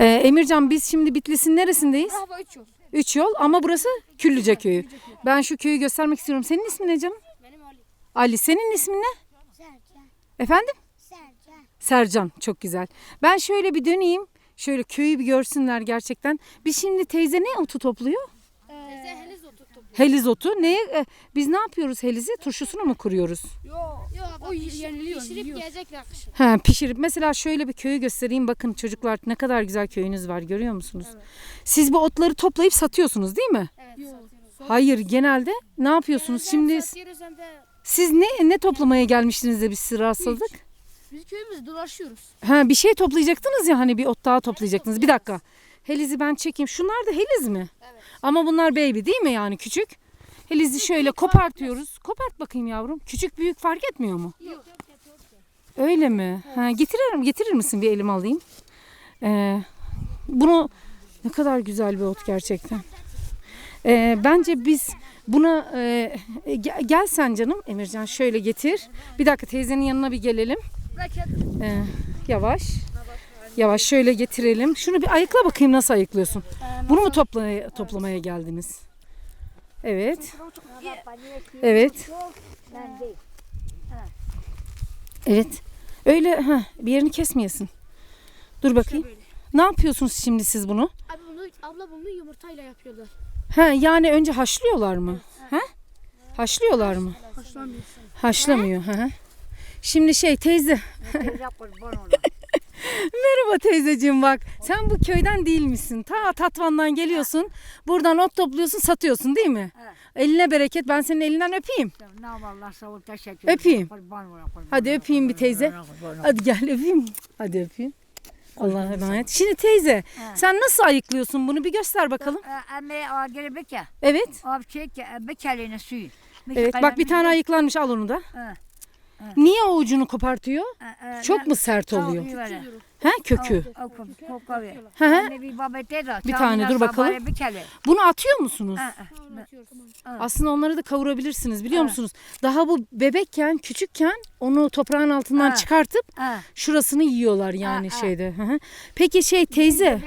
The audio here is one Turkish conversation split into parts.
Ee, Emircan biz şimdi Bitlis'in neresindeyiz? Hava 3 yol. Üç yol ama burası Küllüce köyü. Ben şu köyü göstermek istiyorum. Senin ismin ne canım? Benim Ali. Ali. Senin ismin ne? Sercan. Efendim? Sercan. Sercan. Çok güzel. Ben şöyle bir döneyim. Şöyle köyü bir görsünler gerçekten. Biz şimdi teyze ne otu topluyor? Teyze heliz oturttu. Heliz otu. Neye? e, Biz ne yapıyoruz helizi? Turşusunu mu kuruyoruz? Yo. Yo o yeniliyor. Pişirip yiyecekler kışın. Ha, pişirip mesela şöyle bir köyü göstereyim. Bakın çocuklar ne kadar güzel köyünüz var görüyor musunuz? Siz bu otları toplayıp satıyorsunuz değil mi? Evet satıyoruz. Hayır genelde ne yapıyorsunuz? Şimdi satıyoruz hem de siz ne ne toplamaya gelmiştiniz de biz sizi rahatsızladık? biz köyümüzde dolaşıyoruz. Ha bir şey toplayacaktınız ya hani bir ot daha toplayacaktınız. Bir dakika. Helizi ben çekeyim. Şunlar da heliz mi? Ama bunlar baby değil mi yani küçük? Helizi şöyle kopartıyoruz. Kopart bakayım yavrum. Küçük büyük fark etmiyor mu? Yok. Öyle mi? Ha, getiririm. Getirir misin bir elim alayım? Ee, bunu ne kadar güzel bir ot gerçekten. Ee, bence biz buna e, gel, gel sen canım Emircan şöyle getir. Bir dakika teyzenin yanına bir gelelim. Ee, yavaş. Yavaş şöyle getirelim. Şunu bir ayıkla bakayım nasıl ayıklıyorsun. Bunu mu toplamaya, toplamaya geldiniz? Evet. Evet. Evet. Öyle ha bir yerini kesmeyesin. Dur bakayım. Ne yapıyorsunuz şimdi siz bunu? Abi bunu abla bunu yumurtayla yapıyorlar. Ha yani önce haşlıyorlar mı? Ha? Haşlıyorlar mı? Haşlanmıyor. Haşlamıyor. Ha. Şimdi şey teyze. Merhaba teyzeciğim bak. Sen bu köyden değil misin? Ta Tatvan'dan geliyorsun. Buradan ot topluyorsun, satıyorsun değil mi? Evet. Eline bereket. Ben senin elinden öpeyim. Ne Allah sağ ol teşekkür Öpeyim. Kurban ola, kurban Hadi ola, öpeyim bir kurban teyze. ola, kurban ola. Hadi gel öpeyim. Hadi öpeyim. Allah'a emanet. Şimdi teyze sen nasıl ayıklıyorsun bunu bir göster bakalım. Ee, o geri beke. Evet. O şey ki bekelini suyu. Evet bak bir tane ayıklanmış al onu da. Evet. Niye o ucunu kopartıyor? Çok mu sert oluyor? He kökü. Hı hı. Bir tane, dur bakalım. Bunu atıyor musunuz? Aslında onları da kavurabilirsiniz biliyor musunuz? Daha bu bebekken, küçükken onu toprağın altından çıkartıp şurasını yiyorlar yani şeyde. Peki şey teyze.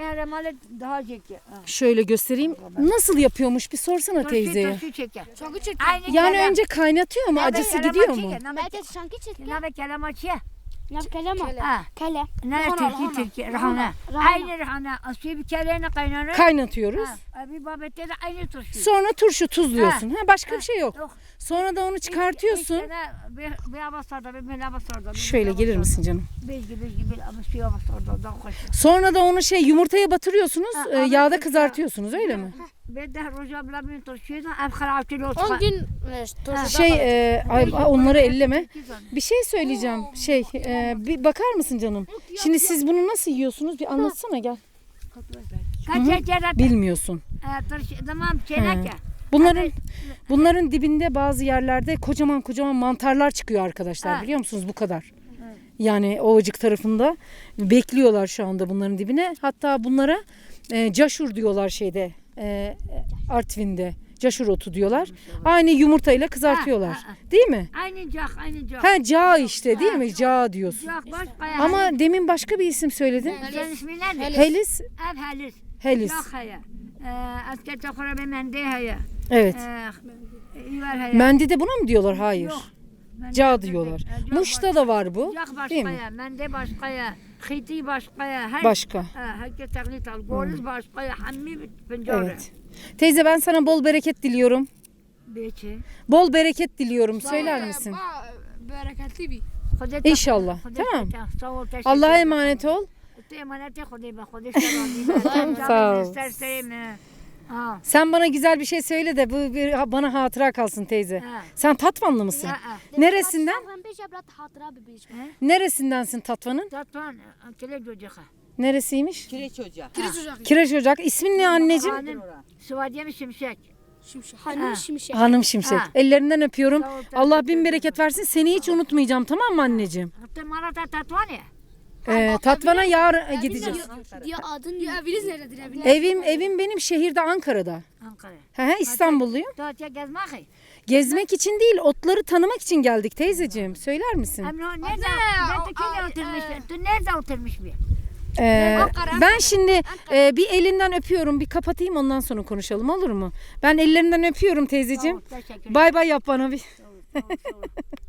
Şöyle göstereyim. Nasıl yapıyormuş? Bir sorsana teyzeye. Yani önce kaynatıyor mu? Acısı gidiyor mu? Kale. Ne Rahana, Türkiye rahana. Türkiye rahana. Rahana. Aynı rahana. Aslı bir keleğine kaynanır. Kaynatıyoruz. Ha, Bir babette de aynı turşu. Sonra turşu tuzluyorsun. Ha, başka bir şey yok. Yok. Sonra da onu çıkartıyorsun. Bir bir abasarda bir bir abasarda. Şöyle gelir misin canım? Bezgi bezgi bir ama bir abasarda da hoş. Sonra da onu şey yumurtaya batırıyorsunuz. Ha, e, ama yağda peki- kızartıyorsunuz öyle mi? Ben de roja bla bir turşuyu da ev harapçılı olsun. 10 gün e, turşuda Şey e, ay, ay, onları elleme. Bir şey söyleyeceğim. Şey e, bir bakar mısın canım? Şimdi siz bunu nasıl yiyorsunuz? Bir anlatsana gel. Kaç Bilmiyorsun. turşu tamam. Bunların bunların dibinde bazı yerlerde kocaman kocaman mantarlar çıkıyor arkadaşlar Ha. biliyor musunuz bu kadar. Yani Ovacık tarafında bekliyorlar şu anda bunların dibine. Hatta bunlara e, caşur diyorlar şeyde e, Artvin'de. Caşur otu diyorlar. Aynı yumurtayla kızartıyorlar. Ha, ha, Değil mi? Aynı cak aynı cak. Ha ca işte değil mi? Ca diyorsun. Cak başka ya. Ama demin başka bir isim söyledin. Senin ismin ne? Helis. Ev halis. Helis. Cak haya. Asker çakura be mende haya. Evet. Haya. Mendide buna mı diyorlar? Hayır. Yok. Ca diyorlar. Muş'ta da var bu. Cak Değil mi? başkaya, mende başkaya, xiti başkaya, her Başka. Ha, herkes taklit al. Goliz başkaya, hammi pencere. Evet. Teyze ben sana bol bereket diliyorum. Beçi. Bol bereket diliyorum. Söyler misin? Bereketli bir. Xuda İnşallah. Xuda Tamam. tak- Sağ ol, Allah'a ederim. emanet ol. Emaneti Xuda be, Xuda selam. Sağ ol. Ha. Sen bana güzel bir şey söyle de bu bir bana hatıra kalsın teyze. Ha. Sen Tatvanlı mısın? Ha, ha. Neresinden? Neresindensin Tatvan'ın? Tatvan, kile çocuğa. Neresiymiş? Kire çocuğa. Kiriz ocak. Kireç Ocak. İsmin ne anneciğim? Hanım, Sıvadiye şimşek? Şimşek. Hanım şimşek. Hanım Şimşek. Ha. Ellerinden öpüyorum. Ol, Allah bin bereket versin. Seni hiç unutmayacağım tamam mı anneciğim? Hatta Marat'a tatvan ya. Ee, Tatvan'a yarın gideceğiz. Diye adın ya eviniz neredir eviniz? Evim evim benim şehirde Ankara'da. Ankara. He he İstanbulluyum. Tatya gezmek. Gezmek için değil, otları tanımak için geldik teyzeciğim. Söyler misin? O nerede? Ben de kile oturmuş. Tu nerede oturmuş bir? Ee, ben şimdi e, bir elinden öpüyorum. Bir kapatayım ondan sonra konuşalım olur mu? Ben ellerinden öpüyorum teyzeciğim. Bay bay yap bana bir.